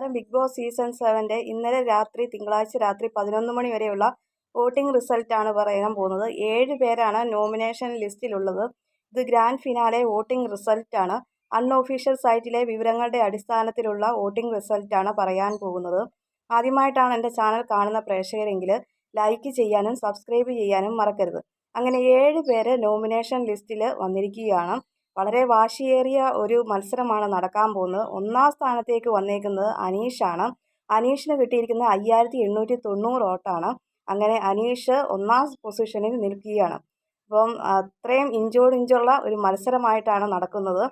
നമസ്കാരം big boss season സെവന്റെ ഇന്നലെ രാത്രി തിങ്കളാഴ്ച രാത്രി പതിനൊന്ന് മണി വരെയുള്ള വോട്ടിംഗ് റിസൾട്ടാണ് പറയാൻ പോകുന്നത്. ഏഴ് പേരാണ് നോമിനേഷൻ ലിസ്റ്റിലുള്ളത്. ഇത് ഗ്രാൻഡ് ഫിനാലെ വോട്ടിംഗ് റിസൾട്ടാണ്. അൺഒഫീഷ്യൽ സൈറ്റിലെ വിവരങ്ങളുടെ അടിസ്ഥാനത്തിലുള്ള വോട്ടിംഗ് റിസൾട്ടാണ് പറയാൻ പോകുന്നത്. ആദ്യമായിട്ടാണ് എന്റെ ചാനൽ കാണുന്ന പ്രേക്ഷകരെങ്കിൽ ലൈക്ക് ചെയ്യാനും സബ്സ്ക്രൈബ് ചെയ്യാനും മറക്കരുത്. അങ്ങനെ ഏഴ് പേര് നോമിനേഷൻ ലിസ്റ്റിൽ വന്നിരിക്കുകയാണ്. വളരെ വാശിയേറിയ ഒരു മത്സരമാണ് നടക്കാൻ പോകുന്നത്. ഒന്നാം സ്ഥാനത്തേക്ക് വന്നേക്കുന്നത് അനീഷാണ്. അനീഷിന് കിട്ടിയിരിക്കുന്നത് അയ്യായിരത്തി എണ്ണൂറ്റി തൊണ്ണൂറ് വോട്ടാണ്. അങ്ങനെ അനീഷ് ഒന്നാം പൊസിഷനിൽ നിൽക്കുകയാണ്. അപ്പം അത്രയും ഇഞ്ചോടിഞ്ചുള്ള ഒരു മത്സരമായിട്ടാണ് നടക്കുന്നത്.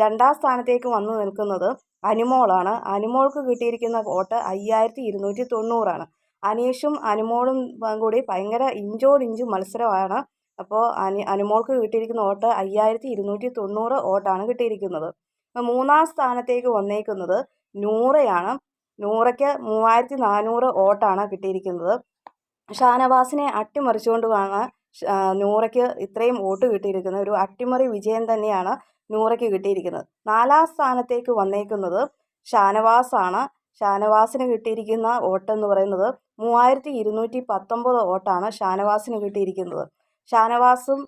രണ്ടാം സ്ഥാനത്തേക്ക് വന്നു നിൽക്കുന്നത് അനുമോളാണ്. അനുമോൾക്ക് കിട്ടിയിരിക്കുന്ന വോട്ട് അയ്യായിരത്തി ഇരുന്നൂറ്റി തൊണ്ണൂറാണ് അനീഷും അനുമോളും കൂടി ഭയങ്കര ഇഞ്ചോടിഞ്ച് മത്സരമാണ്. അപ്പോൾ അനി അനുമോൾക്ക് കിട്ടിയിരിക്കുന്ന വോട്ട് അയ്യായിരത്തി ഇരുന്നൂറ്റി തൊണ്ണൂറ് വോട്ടാണ് കിട്ടിയിരിക്കുന്നത്. മൂന്നാം സ്ഥാനത്തേക്ക് വന്നേക്കുന്നത് നൂറയാണ്. നൂറയ്ക്ക് മൂവായിരത്തി നാനൂറ് വോട്ടാണ് കിട്ടിയിരിക്കുന്നത്. ഷാനവാസിനെ അട്ടിമറിച്ചുകൊണ്ടുമാണ് നൂറയ്ക്ക് ഇത്രയും വോട്ട് കിട്ടിയിരിക്കുന്നത്. ഒരു അട്ടിമറി വിജയം തന്നെയാണ് നൂറയ്ക്ക് കിട്ടിയിരിക്കുന്നത്. നാലാം സ്ഥാനത്തേക്ക് വന്നേക്കുന്നത് ഷാനവാസാണ്. ഷാനവാസിന് കിട്ടിയിരിക്കുന്ന വോട്ടെന്ന് പറയുന്നത് മൂവായിരത്തി ഇരുന്നൂറ്റി പത്തൊമ്പത് വോട്ടാണ് ഷാനവാസിന് കിട്ടിയിരിക്കുന്നത്. ഷാനവാസും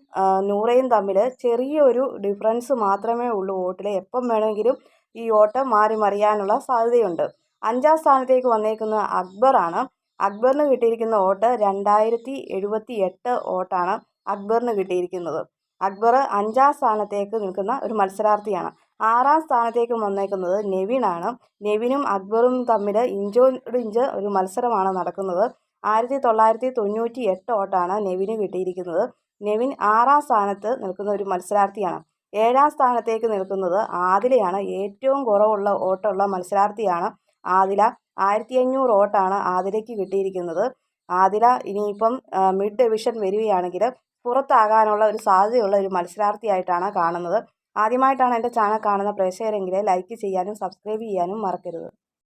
നൂറയും തമ്മിൽ ചെറിയൊരു ഡിഫറൻസ് മാത്രമേ ഉള്ളൂ വോട്ടിൽ എപ്പം വേണമെങ്കിലും ഈ വോട്ട് മാറി മറിയാനുള്ള സാധ്യതയുണ്ട്. അഞ്ചാം സ്ഥാനത്തേക്ക് വന്നേക്കുന്നത് അക്ബറാണ്. അക്ബറിന് കിട്ടിയിരിക്കുന്ന വോട്ട് രണ്ടായിരത്തി എഴുപത്തി എട്ട് വോട്ടാണ് അക്ബറിന് കിട്ടിയിരിക്കുന്നത്. അക്ബർ അഞ്ചാം സ്ഥാനത്തേക്ക് നിൽക്കുന്ന ഒരു മത്സരാർത്ഥിയാണ്. ആറാം സ്ഥാനത്തേക്ക് വന്നേക്കുന്നത് നെവിനാണ്. നെവിനും അക്ബറും തമ്മിൽ ഇഞ്ചോടിഞ്ച് ഒരു മത്സരമാണ് നടക്കുന്നത്. ആയിരത്തി തൊള്ളായിരത്തി തൊണ്ണൂറ്റി എട്ട് വോട്ടാണ് നെവിന് കിട്ടിയിരിക്കുന്നത്. നെവിൻ ആറാം സ്ഥാനത്ത് നിൽക്കുന്ന ഒരു മത്സരാർത്ഥിയാണ്. ഏഴാം സ്ഥാനത്തേക്ക് നിൽക്കുന്നത് ആദിലയാണ്. ഏറ്റവും കുറവുള്ള വോട്ടുള്ള മത്സരാർത്ഥിയാണ് ആദില. ആയിരത്തി അഞ്ഞൂറ് വോട്ടാണ് ആദിലയ്ക്ക് കിട്ടിയിരിക്കുന്നത്. ആദില ഇനിയിപ്പം മിഡ് ഡിവിഷൻ വരികയാണെങ്കിൽ പുറത്താകാനുള്ള ഒരു സാധ്യതയുള്ള ഒരു മത്സരാർത്ഥിയായിട്ടാണ് കാണുന്നത്. ആദ്യമായിട്ടാണ് എന്റെ ചാനൽ കാണുന്ന പ്രേക്ഷകരെങ്കിൽ ലൈക്ക് ചെയ്യാനും സബ്സ്ക്രൈബ് ചെയ്യാനും മറക്കരുത്.